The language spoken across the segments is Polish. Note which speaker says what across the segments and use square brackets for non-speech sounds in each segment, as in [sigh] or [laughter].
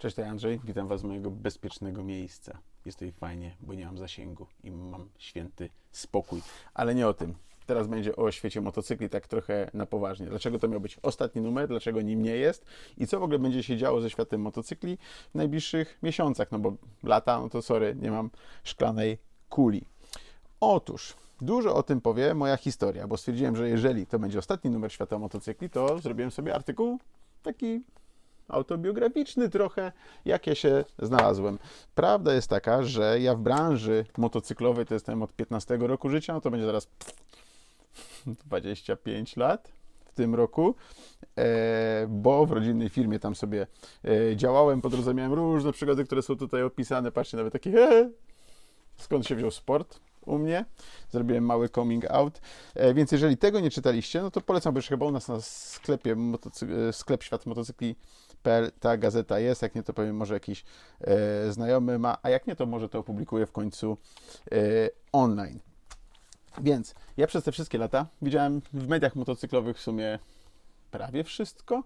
Speaker 1: Cześć, to Andrzej. Witam Was z mojego bezpiecznego miejsca. Jest tutaj fajnie, bo nie mam zasięgu i mam święty spokój. Ale nie o tym. Teraz będzie o świecie motocykli, tak trochę na poważnie. Dlaczego to miał być ostatni numer, dlaczego nim nie jest i co w ogóle będzie się działo ze światem motocykli w najbliższych miesiącach, no bo lata, no to sorry, nie mam szklanej kuli. Otóż, dużo o tym powie moja historia, bo stwierdziłem, że jeżeli to będzie ostatni numer świata motocykli, to zrobiłem sobie artykuł taki autobiograficzny trochę, jak ja się znalazłem. Prawda jest taka, że ja w branży motocyklowej to jestem od 15 roku życia, no to będzie zaraz [laughs] 25 lat w tym roku, e, bo w rodzinnej firmie tam sobie e, działałem, po drodze miałem różne przygody, które są tutaj opisane, patrzcie, nawet takie e, skąd się wziął sport u mnie. Zrobiłem mały coming out. E, więc jeżeli tego nie czytaliście, no to polecam, bo już chyba u nas na sklepie sklep świat motocykli.pl ta gazeta jest. Jak nie, to powiem, może jakiś e, znajomy ma, a jak nie, to może to opublikuję w końcu e, online. Więc ja przez te wszystkie lata widziałem w mediach motocyklowych w sumie prawie wszystko.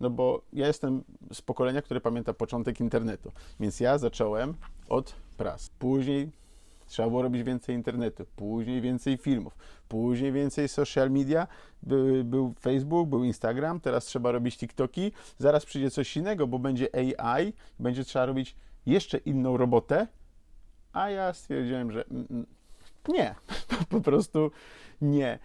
Speaker 1: No bo ja jestem z pokolenia, które pamięta początek internetu. Więc ja zacząłem od pras. Później trzeba było robić więcej internetu, później więcej filmów, później więcej social media. Był, był Facebook, był Instagram, teraz trzeba robić TikToki. Zaraz przyjdzie coś innego, bo będzie AI, będzie trzeba robić jeszcze inną robotę. A ja stwierdziłem, że mm, mm, nie, [laughs] po prostu nie.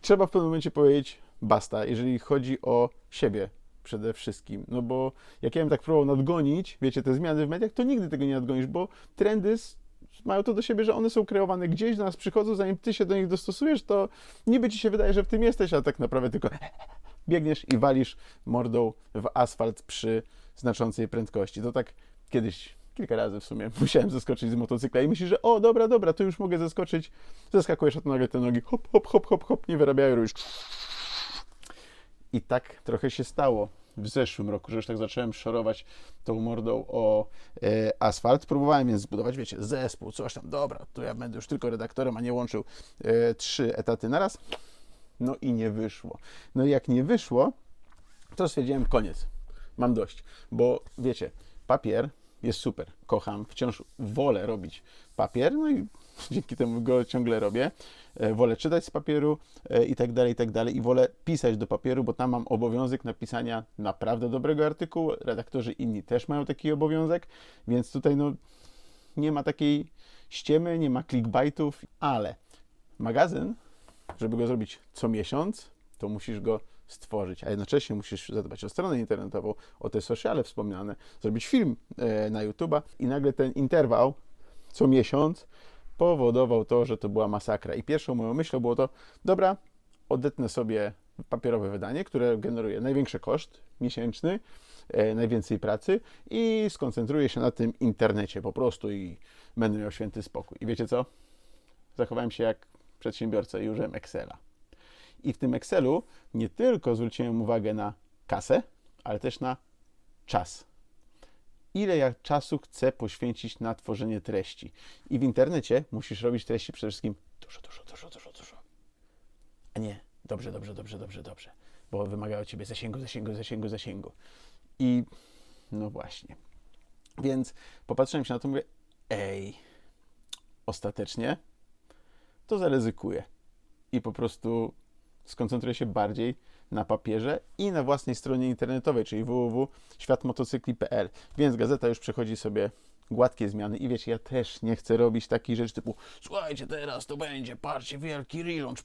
Speaker 1: Trzeba w pewnym momencie powiedzieć basta, jeżeli chodzi o siebie przede wszystkim. No bo jak ja bym tak próbował nadgonić, wiecie, te zmiany w mediach, to nigdy tego nie nadgonisz, bo trendy mają to do siebie, że one są kreowane gdzieś, do nas przychodzą, zanim ty się do nich dostosujesz, to niby ci się wydaje, że w tym jesteś, a tak naprawdę tylko biegniesz i walisz mordą w asfalt przy znaczącej prędkości. To tak kiedyś, kilka razy w sumie, [laughs] musiałem zeskoczyć z motocykla i myślisz, że o, dobra, dobra, to już mogę zeskoczyć. Zeskakujesz, a to nagle te nogi hop, hop, hop, hop, hop, nie wyrabiają, robisz i tak trochę się stało w zeszłym roku, że już tak zacząłem szorować tą mordą o e, asfalt. Próbowałem więc zbudować, wiecie, zespół, coś tam, dobra, to ja będę już tylko redaktorem, a nie łączył e, trzy etaty naraz. No i nie wyszło. No i jak nie wyszło, to stwierdziłem koniec. Mam dość, bo wiecie, papier jest super, kocham, wciąż wolę robić papier, no i dzięki temu go ciągle robię. E, Wolę czytać z papieru e, i tak dalej, i tak dalej. I wolę pisać do papieru, bo tam mam obowiązek napisania naprawdę dobrego artykułu. Redaktorzy inni też mają taki obowiązek, więc tutaj no nie ma takiej ściemy, nie ma clickbaitów, ale magazyn, żeby go zrobić co miesiąc, to musisz go stworzyć, a jednocześnie musisz zadbać o stronę internetową, o te sociale wspomniane, zrobić film e, na YouTube'a i nagle ten interwał co miesiąc powodował to, że to była masakra. I pierwszą moją myślą było to, dobra, odetnę sobie papierowe wydanie, które generuje największy koszt miesięczny, e, najwięcej pracy i skoncentruję się na tym internecie po prostu i będę miał święty spokój. I wiecie co? Zachowałem się jak przedsiębiorca i użyłem Excela. I w tym Excelu nie tylko zwróciłem uwagę na kasę, ale też na czas. Ile ja czasu chcę poświęcić na tworzenie treści. I w internecie musisz robić treści przede wszystkim dużo, dużo, dużo, dużo, dużo. A nie dobrze, dobrze, dobrze, dobrze, dobrze. Bo wymagają od ciebie zasięgu, zasięgu, zasięgu, zasięgu. I no właśnie. Więc popatrzyłem się na to i mówię, ej, ostatecznie to zaryzykuję. I po prostu skoncentruję się bardziej na papierze i na własnej stronie internetowej, czyli www.światmotocykli.pl. Więc gazeta już przechodzi sobie gładkie zmiany i wiecie, ja też nie chcę robić takich rzeczy typu słuchajcie, teraz to będzie, patrzcie, wielki relaunch,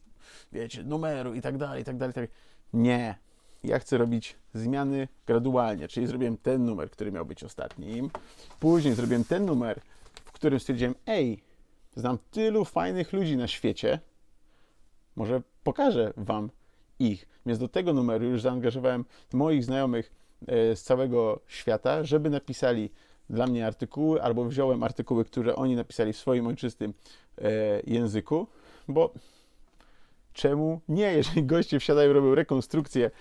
Speaker 1: wiecie, numeru i tak dalej, i tak dalej, tak. Nie. Ja chcę robić zmiany gradualnie, czyli zrobiłem ten numer, który miał być ostatnim, później zrobiłem ten numer, w którym stwierdziłem, ej, znam tylu fajnych ludzi na świecie, może pokażę Wam ich. Więc do tego numeru już zaangażowałem moich znajomych e, z całego świata, żeby napisali dla mnie artykuły, albo wziąłem artykuły, które oni napisali w swoim ojczystym e, języku, bo czemu nie, jeżeli goście wsiadają robią rekonstrukcję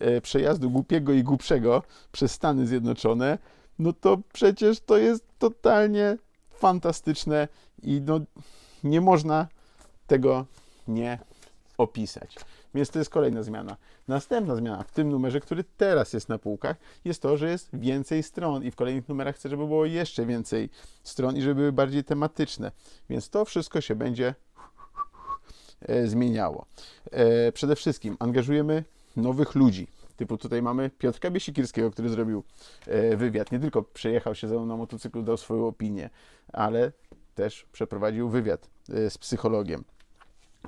Speaker 1: e, przejazdu głupiego i głupszego przez Stany Zjednoczone, no to przecież to jest totalnie fantastyczne i no, nie można tego nie opisać. Więc to jest kolejna zmiana. Następna zmiana w tym numerze, który teraz jest na półkach, jest to, że jest więcej stron i w kolejnych numerach chcę, żeby było jeszcze więcej stron i żeby były bardziej tematyczne. Więc to wszystko się będzie e, zmieniało. E, przede wszystkim angażujemy nowych ludzi. Typu tutaj mamy Piotrka Biesikirskiego, który zrobił e, wywiad. Nie tylko przejechał się ze mną na motocyklu, dał swoją opinię, ale też przeprowadził wywiad z psychologiem.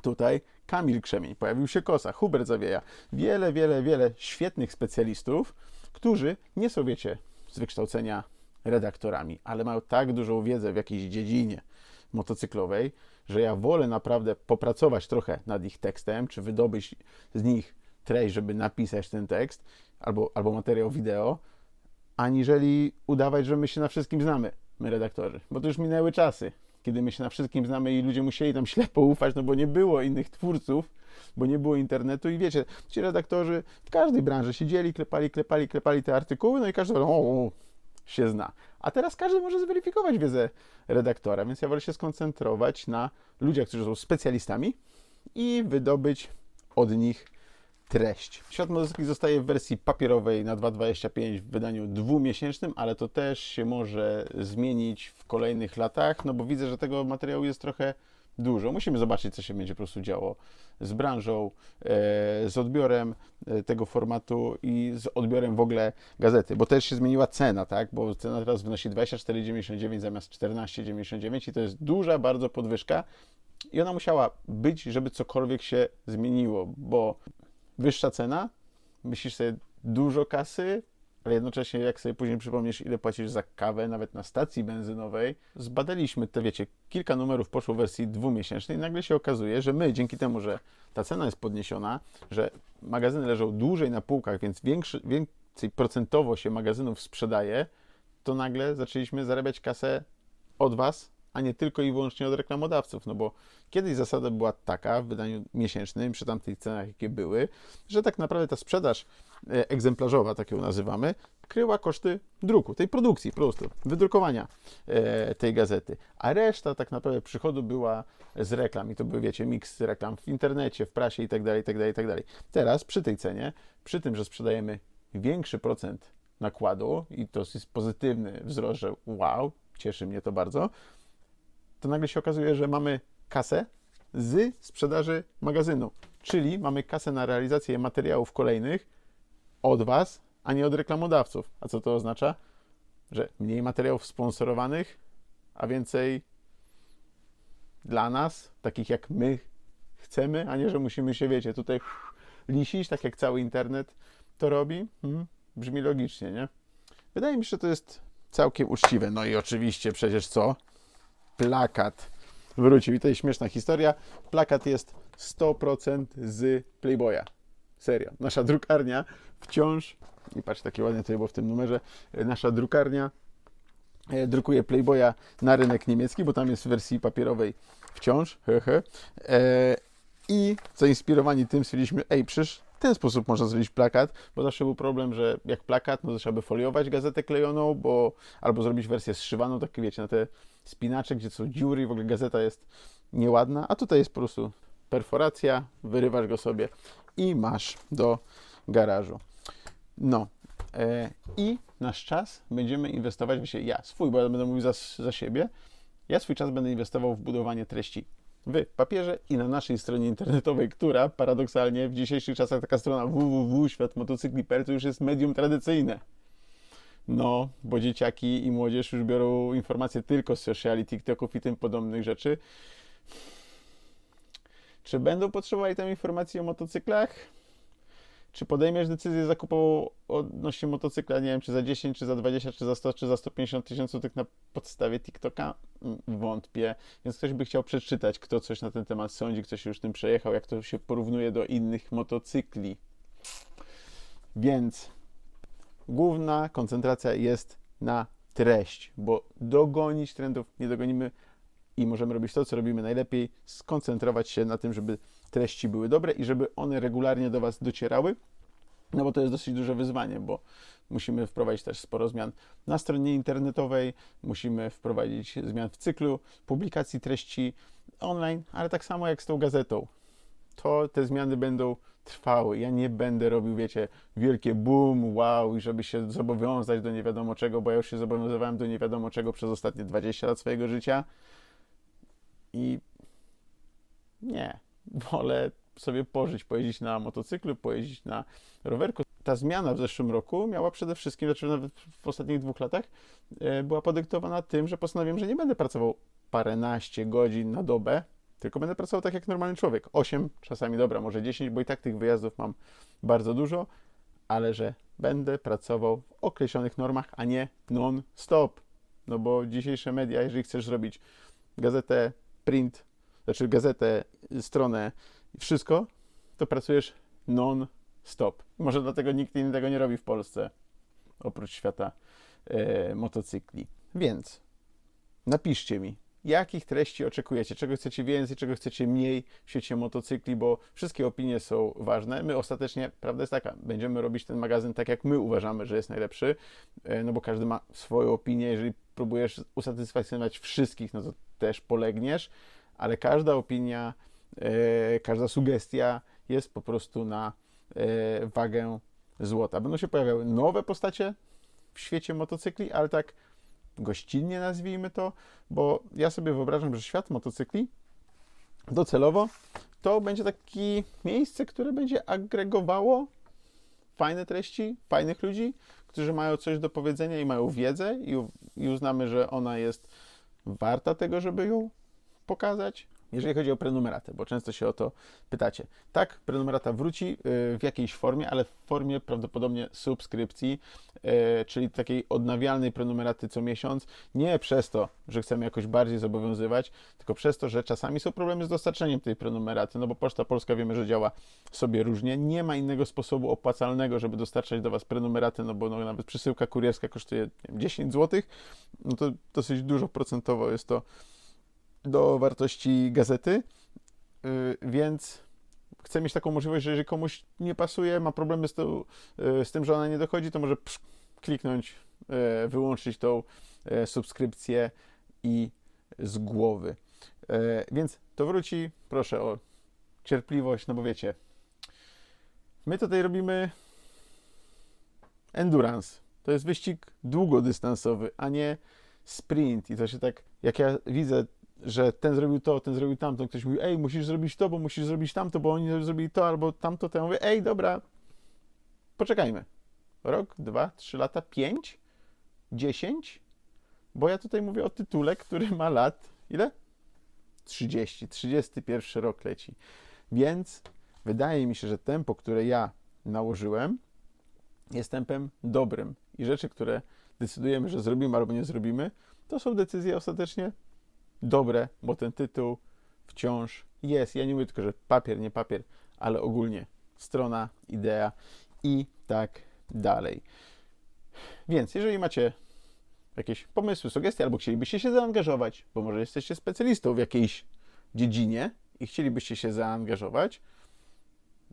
Speaker 1: Tutaj Kamil Krzemień, pojawił się Kosa, Hubert Zawieja. Wiele, wiele, wiele świetnych specjalistów, którzy nie są, wiecie, z wykształcenia redaktorami, ale mają tak dużą wiedzę w jakiejś dziedzinie motocyklowej, że ja wolę naprawdę popracować trochę nad ich tekstem, czy wydobyć z nich treść, żeby napisać ten tekst, albo, albo materiał wideo, aniżeli udawać, że my się na wszystkim znamy, my redaktorzy. Bo to już minęły czasy, kiedy my się na wszystkim znamy i ludzie musieli tam [laughs] ślepo ufać, no bo nie było innych twórców, bo nie było internetu i wiecie, ci redaktorzy w każdej branży siedzieli, klepali, klepali, klepali te artykuły, no i każdy o, o, się zna. A teraz każdy może zweryfikować wiedzę redaktora, więc ja wolę się skoncentrować na ludziach, którzy są specjalistami i wydobyć od nich treść. Świat motocykli zostaje w wersji papierowej na 2.25 w wydaniu dwumiesięcznym, ale to też się może zmienić w kolejnych latach, no bo widzę, że tego materiału jest trochę dużo. Musimy zobaczyć, co się będzie po prostu działo z branżą, e, z odbiorem e, tego formatu i z odbiorem w ogóle gazety, bo też się zmieniła cena, tak? Bo cena teraz wynosi 24,99 zamiast 14,99 i to jest duża bardzo podwyżka i ona musiała być, żeby cokolwiek się zmieniło, bo wyższa cena, myślisz sobie dużo kasy, ale jednocześnie jak sobie później przypomnisz, ile płacisz za kawę, nawet na stacji benzynowej, zbadaliśmy te, wiecie, kilka numerów poszło w wersji dwumiesięcznej i nagle się okazuje, że my, dzięki temu, że ta cena jest podniesiona, że magazyny leżą dłużej na półkach, więc większy, więcej procentowo się magazynów sprzedaje, to nagle zaczęliśmy zarabiać kasę od Was, a nie tylko i wyłącznie od reklamodawców. No bo kiedyś zasada była taka w wydaniu miesięcznym, przy tamtych cenach, jakie były, że tak naprawdę ta sprzedaż e, egzemplarzowa, tak ją nazywamy, kryła koszty druku, tej produkcji po prostu, wydrukowania e, tej gazety. A reszta tak naprawdę przychodu była z reklam i to były, wiecie, miks reklam w internecie, w prasie i tak dalej, i tak dalej, i tak dalej. Teraz przy tej cenie, przy tym, że sprzedajemy większy procent nakładu i to jest pozytywny wzrost, że wow, cieszy mnie to bardzo, to nagle się okazuje, że mamy kasę z sprzedaży magazynu. Czyli mamy kasę na realizację materiałów kolejnych od Was, a nie od reklamodawców. A co to oznacza? Że mniej materiałów sponsorowanych, a więcej dla nas, takich jak my chcemy, a nie, że musimy się, wiecie, tutaj lisić, tak jak cały internet to robi. Hmm, brzmi logicznie, nie? Wydaje mi się, że to jest całkiem uczciwe. No i oczywiście przecież co? Plakat wrócił. I to jest śmieszna historia. Plakat jest 100% z Playboya. Serio. Nasza drukarnia wciąż, i patrz, takie ładne tutaj było w tym numerze, nasza drukarnia e, drukuje Playboya na rynek niemiecki, bo tam jest w wersji papierowej wciąż. E, I zainspirowani tym stwierdziliśmy, ej, przecież w ten sposób można zrobić plakat, bo zawsze był problem, że jak plakat, no to trzeba by foliować gazetę klejoną, bo albo zrobić wersję zszywaną, tak wiecie, na te spinacze, gdzie są dziury i w ogóle gazeta jest nieładna, a tutaj jest po prostu perforacja, wyrywasz go sobie i masz do garażu. No e, i nasz czas będziemy inwestować, wiecie, ja swój, bo ja będę mówił za, za siebie, ja swój czas będę inwestował w budowanie treści w papierze i na naszej stronie internetowej, która paradoksalnie w dzisiejszych czasach taka strona www.światmotocykli.pl to już jest medium tradycyjne. No, bo dzieciaki i młodzież już biorą informacje tylko z sociali, TikToków i tym podobnych rzeczy. Czy będą potrzebowali tam informacji o motocyklach? Czy podejmiesz decyzję zakupową odnośnie motocykla, nie wiem, czy za 10, czy za 20, czy za 100, czy za 150 tysięcy tych na podstawie TikToka? Mm, wątpię. Więc ktoś by chciał przeczytać, kto coś na ten temat sądzi, kto się już tym przejechał, jak to się porównuje do innych motocykli. Więc główna koncentracja jest na treść, bo dogonić trendów nie dogonimy i możemy robić to, co robimy najlepiej, skoncentrować się na tym, żeby treści były dobre i żeby one regularnie do Was docierały, no bo to jest dosyć duże wyzwanie, bo musimy wprowadzić też sporo zmian na stronie internetowej, musimy wprowadzić zmian w cyklu publikacji treści online, ale tak samo jak z tą gazetą. to te zmiany będą trwały. Ja nie będę robił, wiecie, wielkie boom, wow, i żeby się zobowiązać do nie wiadomo czego, bo ja już się zobowiązywałem do nie wiadomo czego przez ostatnie 20 lat swojego życia. I nie, wolę sobie pożyć, pojeździć na motocyklu, pojeździć na rowerku. Ta zmiana w zeszłym roku miała przede wszystkim, znaczy nawet w ostatnich dwóch latach, e, była podyktowana tym, że postanowiłem, że nie będę pracował paręnaście godzin na dobę, tylko będę pracował tak jak normalny człowiek. 8, czasami dobra, może 10, bo i tak tych wyjazdów mam bardzo dużo, ale że będę pracował w określonych normach, a nie non-stop. No bo dzisiejsze media, jeżeli chcesz zrobić gazetę, print, znaczy gazetę, stronę wszystko, to pracujesz non-stop. Może dlatego nikt inny tego nie robi w Polsce, oprócz świata e, motocykli. Więc napiszcie mi, jakich treści oczekujecie, czego chcecie więcej, czego chcecie mniej w świecie motocykli, bo wszystkie opinie są ważne. My ostatecznie, prawda jest taka, będziemy robić ten magazyn tak, jak my uważamy, że jest najlepszy, e, no bo każdy ma swoją opinię. Jeżeli próbujesz usatysfakcjonować wszystkich, no to też polegniesz, ale każda opinia, e, każda sugestia jest po prostu na e, wagę złota. Będą się pojawiały nowe postacie w świecie motocykli, ale tak gościnnie nazwijmy to, bo ja sobie wyobrażam, że świat motocykli docelowo to będzie takie miejsce, które będzie agregowało fajne treści, fajnych ludzi, którzy mają coś do powiedzenia i mają wiedzę i, i uznamy, że ona jest warta tego, żeby ją pokazać. Jeżeli chodzi o prenumeratę, bo często się o to pytacie. Tak, prenumerata wróci y, w jakiejś formie, ale w formie prawdopodobnie subskrypcji, y, czyli takiej odnawialnej prenumeraty co miesiąc. Nie przez to, że chcemy jakoś bardziej zobowiązywać, tylko przez to, że czasami są problemy z dostarczeniem tej prenumeraty, no bo Poczta Polska wiemy, że działa sobie różnie. Nie ma innego sposobu opłacalnego, żeby dostarczać do Was prenumeraty, no bo no, nawet przesyłka kurierska kosztuje wiem, 10 zł, no to dosyć dużo procentowo jest to do wartości gazety, yy, więc chcę mieć taką możliwość, że jeżeli komuś nie pasuje, ma problemy z, tą, yy, z tym, że ona nie dochodzi, to może kliknąć, yy, wyłączyć tą subskrypcję i z głowy. Więc to wróci, proszę o cierpliwość, no bo wiecie, my tutaj robimy endurance. To jest wyścig długodystansowy, a nie sprint. I to się tak, jak ja widzę że ten zrobił to, ten zrobił tamto, ktoś mówi, ej, musisz zrobić to, bo musisz zrobić tamto, bo oni zrobili to albo tamto, to ja mówię, ej, dobra, poczekajmy. Rok, dwa, trzy lata, pięć, dziesięć, bo ja tutaj mówię o tytule, który ma lat, ile? 30, 31 rok leci. Więc wydaje mi się, że tempo, które ja nałożyłem, jest tempem dobrym. I rzeczy, które decydujemy, że zrobimy albo nie zrobimy, to są decyzje ostatecznie dobre, bo ten tytuł wciąż jest. Ja nie mówię tylko, że papier, nie papier, ale ogólnie strona, idea i tak dalej. Więc jeżeli macie jakieś pomysły, sugestie, albo chcielibyście się zaangażować, bo może jesteście specjalistą w jakiejś dziedzinie i chcielibyście się zaangażować,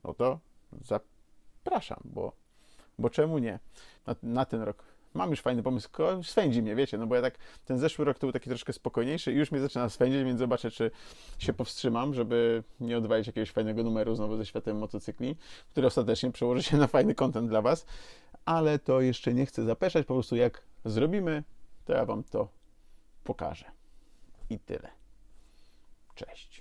Speaker 1: no to zapraszam, bo, bo czemu nie? Na, na ten rok mam już fajny pomysł, ko- swędzi mnie, wiecie, no bo ja tak, ten zeszły rok to był taki troszkę spokojniejszy i już mnie zaczyna swędzić, więc zobaczę, czy się powstrzymam, żeby nie odwalić jakiegoś fajnego numeru znowu ze światem motocykli, który ostatecznie przełoży się na fajny content dla Was, ale to jeszcze nie chcę zapeszać, po prostu jak zrobimy, to ja Wam to pokażę. I tyle. Cześć.